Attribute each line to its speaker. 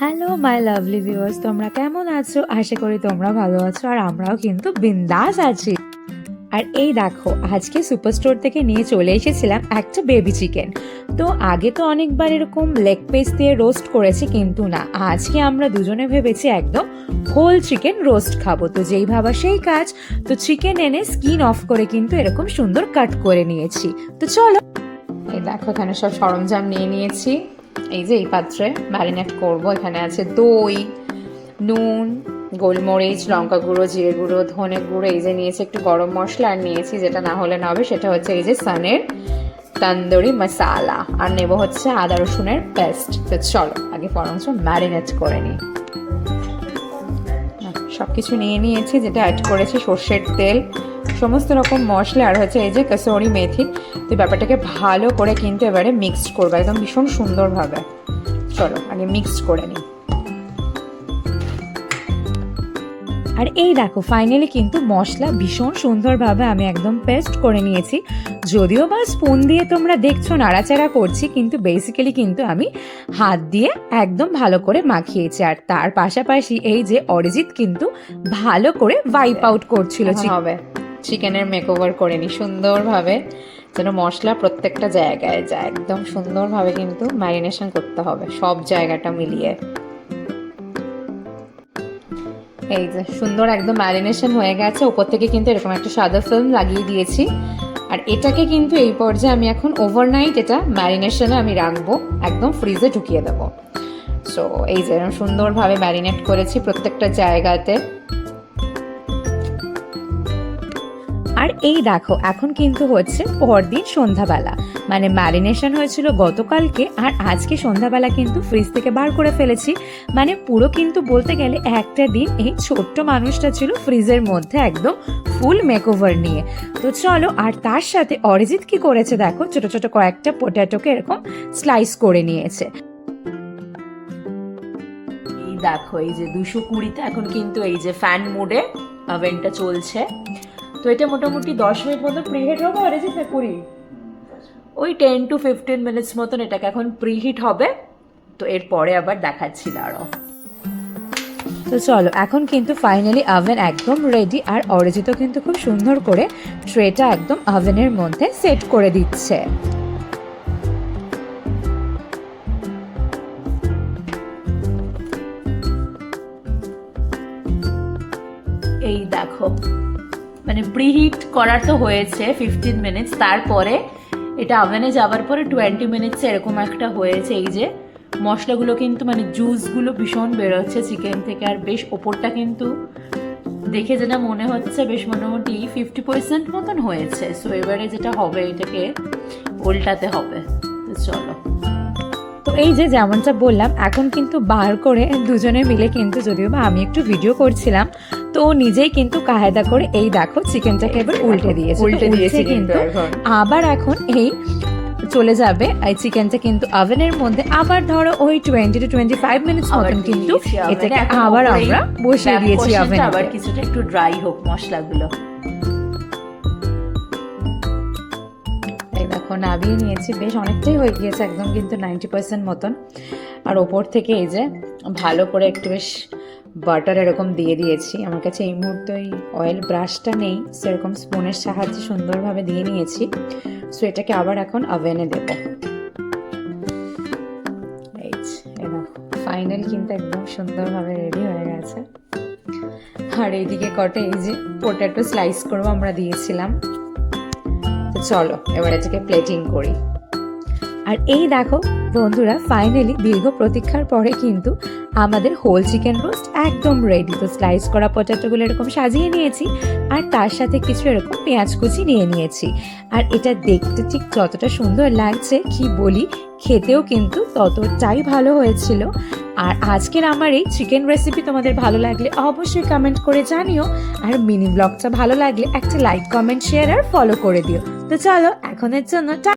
Speaker 1: Hello my lovely viewers তোমরা কেমন আছো? আশা করি তোমরা ভালো আছো, আর আমরাও কিন্তু বিন্দাস আছি। আর এই দেখো, আজকে সুপার স্টোর থেকে নিয়ে চলে এসেছিলাম একটা বেবি চিকেন তো আগে তো অনেকবার এরকম লেগ পিস দিয়ে রোস্ট করেছি, কিন্তু না, আজকে আমরা দুজনে ভেবেছি একদম হোল চিকেন রোস্ট খাব। তো যেই ভাবা সেই কাজ, তো চিকেন এনে স্কিন অফ করে কিন্তু এরকম সুন্দর কাট করে নিয়েছি। তো চলো, এই দেখো এখানে সব সরঞ্জাম নিয়ে নিয়েছি। এই যে এই পাত্রে ম্যারিনেট করব। এখানে আছে দই, নুন, গোলমরিচ, লঙ্কা গুঁড়ো, জিরে গুঁড়ো, ধনে গুঁড়ো, এই যে নিয়েছি একটু গরম মশলা আর নিয়েছি, যেটা না হলে না হবে, সেটা হচ্ছে এই যে সানের তন্দুরি মশালা আর নেব হচ্ছে আদা রসুনের পেস্ট তো চলো, আগে বরঞ্চ ম্যারিনেট করে নিই। সব কিছু নিয়ে নিয়েছি, যেটা অ্যাড করেছি সর্ষের তেল। সমস্ত রকম মশলা, আর হচ্ছে এই যে কাসরি মেথি, তো ব্যাপারটাকে ভালো করে কিন্তু এবারে মিক্সড করব, একদম ভীষণ সুন্দরভাবে। চলো, আগে মিক্সড করে নিই। আর এই দেখো ফাইনালি কিন্তু মশলা ভীষণ সুন্দরভাবে আমি একদম পেস্ট করে নিয়েছি। যদিও বা স্পুন দিয়ে তোমরা দেখছ, নাড়াচাড়া করছি, কিন্তু বেসিক্যালি কিন্তু আমি হাত দিয়ে একদম ভালো করে মাখিয়েছি। আর তার পাশাপাশি এই যে অরিজিৎ কিন্তু ভালো করে ওয়াইপ আউট করছিল। হবে। চিকেনের মেকওভার করে নিই সুন্দরভাবে যেন মশলা প্রত্যেকটা জায়গায় যায়, একদম সুন্দরভাবে কিন্তু ম্যারিনেশন করতে হবে, সব জায়গাটা মিলিয়ে। এই যে সুন্দর একদম ম্যারিনেশন হয়ে গেছে, উপর থেকে কিন্তু এরকম একটা সাদা ফিল্ম লাগিয়ে দিয়েছি। আর এটাকে কিন্তু এই পর্যায়ে আমি এখন ওভারনাইট এটা ম্যারিনেশনে আমি রাখব, একদম ফ্রিজে ঢুকিয়ে দেবো। সো এই যে সুন্দরভাবে ম্যারিনেট করেছি প্রত্যেকটা জায়গাতে। আর এই দেখো, এখন কিন্তু হচ্ছে পরদিন সন্ধ্যাবেলা। মানে ম্যারিনেশন হয়েছিল গতকালকে আর আজকে সন্ধ্যাবেলা কিন্তু ফ্রিজ থেকে বার করে ফেলেছি। মানে পুরো কিন্তু বলতে গেলে একটা দিন এই ছোট্ট মানুষটা ছিল ফ্রিজের মধ্যে একদম ফুল মেকওভার নিয়ে। তো চলো, আর তার সাথে অরিজিৎ কি করেছে দেখো, ছোট ছোট কয়েকটা পোট্যাটোকে এরকম স্লাইস করে নিয়েছে। দেখো, এই যে দুশো কুড়িতে এখন কিন্তু এই যে ফ্যান মোডে ওভেনটা চলছে। তো এটা মোটামুটি দশ মিনিট মতো প্রিহিট হবে অরিজিৎ না কুড়ি ওই টেন টু ফিফটিন মিনিটস মতন এটাকে এখন প্রিহিট হবে। তো এরপরে আবার দেখাচ্ছি, দাঁড়াও। তো চলো, এখন কিন্তু ফাইনালি ওভেন একদম রেডি আর অরিজিৎ কিন্তু খুব সুন্দর করে ট্রেটা একদম আভেনের মধ্যে সেট করে দিচ্ছে। এই দেখো মানে প্রিহিট করার তো হয়েছে ফিফটিন মিনিটস তারপরে এটা ওভেনে যাওয়ার পরে টোয়েন্টি মিনিটস এরকম একটা হয়েছে। এই যে মশলাগুলো কিন্তু মানে জুসগুলো ভীষণ বেরোচ্ছে চিকেন থেকে, আর বেশ ওপরটা কিন্তু দেখে যেটা মনে হচ্ছে বেশ মোটামুটি ফিফটি পার্সেন্ট মতন হয়েছে। সো এবারে যেটা হবে এটাকে উল্টাতে হবে। তো চলো। এই যে যেমনটা বললাম এখন কিন্তু বার করে দুজনে মিলে কিন্তু যদিও বা আমি একটু ভিডিও করছিলাম তো নিজেই কিন্তু কায়দা করে এই দেখো চিকেনটাকে এবার উল্টে দিয়েছে।
Speaker 2: উল্টে দিয়েছি
Speaker 1: কিন্তু আবার এখন এই চলে যাবে এই চিকেনটা কিন্তু ওভেনের মধ্যে। আবার ধরো ওই twenty to twenty five minutes মতন কিন্তু এটাকে আবার আমরা বসিয়ে দিয়েছি ওভেনে
Speaker 2: আবার কিছুটা একটু ড্রাই হোক মশলাগুলো।
Speaker 1: নাবিয়ে নিয়েছি। বেশ অনেকটাই হয়ে গিয়েছে একদম, কিন্তু নাইনটি পার্সেন্ট মতন। আর ওপর থেকে এই যে ভালো করে একটু বেশ বাটার এরকম দিয়ে দিয়েছি। আমার কাছে এই মুহূর্তে ওই অয়েল ব্রাশটা নেই, সেরকম স্পুনের সাহায্যে সুন্দরভাবে দিয়ে নিয়েছি। সো এটাকে আবার এখন ওভেনে দেবো। ফাইনাল কিন্তু একদম সুন্দরভাবে রেডি হয়ে গেছে। আর এইদিকে কটা এই যে পোটাটো স্লাইস করেও আমরা দিয়েছিলাম। তো চলো, এবার এটাকে প্লেটিং করি। আর এই দেখো, বন্ধুরা ফাইনালি দীর্ঘ প্রতীক্ষার পরে কিন্তু আমাদের হোল চিকেন রোস্ট একদম রেডি তো স্লাইস করা পটাটোগুলো এরকম সাজিয়ে নিয়েছি, আর তার সাথে কিছু এরকম পেঁয়াজ কুচি নিয়ে নিয়েছি। আর এটা দেখতে ঠিক যতটা সুন্দর লাগছে, কি বলি খেতেও কিন্তু ততটাই ভালো হয়েছিল। আর আজকের আমার এই চিকেন রেসিপি তোমাদের ভালো লাগলে অবশ্যই কমেন্ট করে জানিও। আর মিনি ব্লগটা ভালো লাগলে একটা লাইক কমেন্ট শেয়ার আর ফলো করে দিও। তো চলো, এখনের জন্য